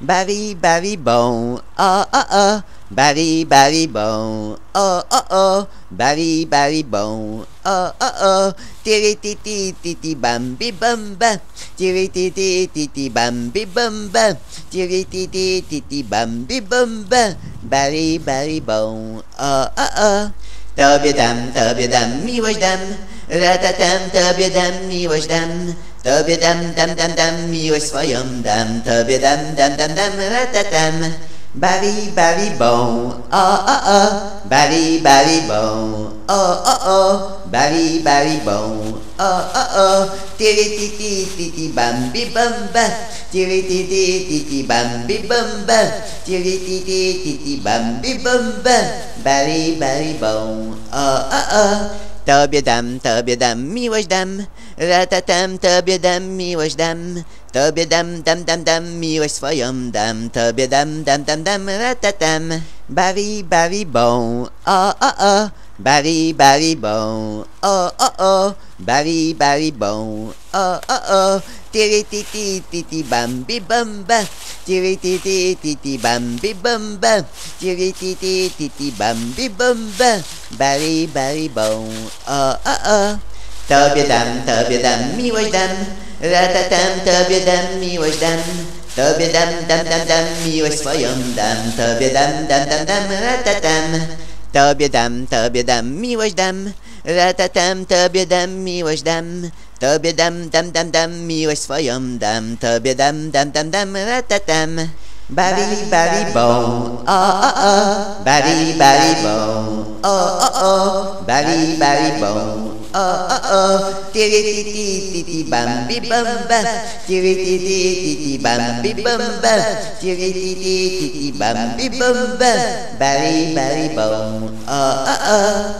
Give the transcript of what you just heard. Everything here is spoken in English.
Barry, Barry bon, oh uh, oh uh, oh, uh. Barry, Barry bon, oh oh oh, Barry, Barry bon, oh oh oh, tiri ti ti ti ti bam bi bum ba, tiri ti ti ti ti bam bi bum ba, tiri ti ti ti ti bam bi bum ba, Barry, Barry bon, oh oh oh, tobie dam, tobie dam, miłość dam, ratatam, tobie dam, miłość dam. Tobie dam, dam, dam, dam, miłość swoją dam, Tobie dam, dam, dam, dam, ratatam. Bari, bari, bon, o, o, o, bari, bari, bon, o, o, o, bari, bari, bon, o, o, o, tiri, ti, ti, ti, ti, bam, bi, bam, ba, tiri, ti, ti, ti, ti, bam, bi, bam, ba, tiri, ti, ti, ti, ti, bam, bi, bam, ba, bari, bari, bon, o, o, o, Tobie dam, tobie dam, miłość dam, ratatam, tobie dam, miłość dam, tobie dam, dam, dam, dam, miłość swoją dam, tobie dam, dam, dam, dam, ratatam. Bari, bari, bon, o, o, o, bari, bari, bon, o, uh, o, uh, o, uh. bari, bari, bon, o, o, o, tiri, ti, ti, ti, ti, bam, bi, bam, ba, tiri, ti, ti, ti, ti, bam, bi, bam, ba, tiri, ti, ti, ti, ti, bam, bi, bam, ba, bari, bari, bon, o, o, o. Tobie dam, tobie dam, miłość dam, ratatam, tobie dam, miłość dam, tobie dam, dam, dam, dam, miłość swoją dam, tobie dam, dam, dam, dam, ratatam, tobie dam, tobie dam, miłość dam, ratatam, tobie dam, miłość dam, tobie dam, dam, dam, dam, miłość swoją dam, tobie dam, dam, dam, dam, ratatam. Bari, bari, bon, o, o, o, bari, bari, bon, o, o, o, bari, bari, bon, o, o, o, tiri, ti, ti, ti, ti, bam, bi, bam, ba, tiri, ti, ti, ti, ti, bam, bi, bam, ba, tiri, ti, ti, ti, ti, bam, bi, bam, ba, bari, bari, bon, o, o, o.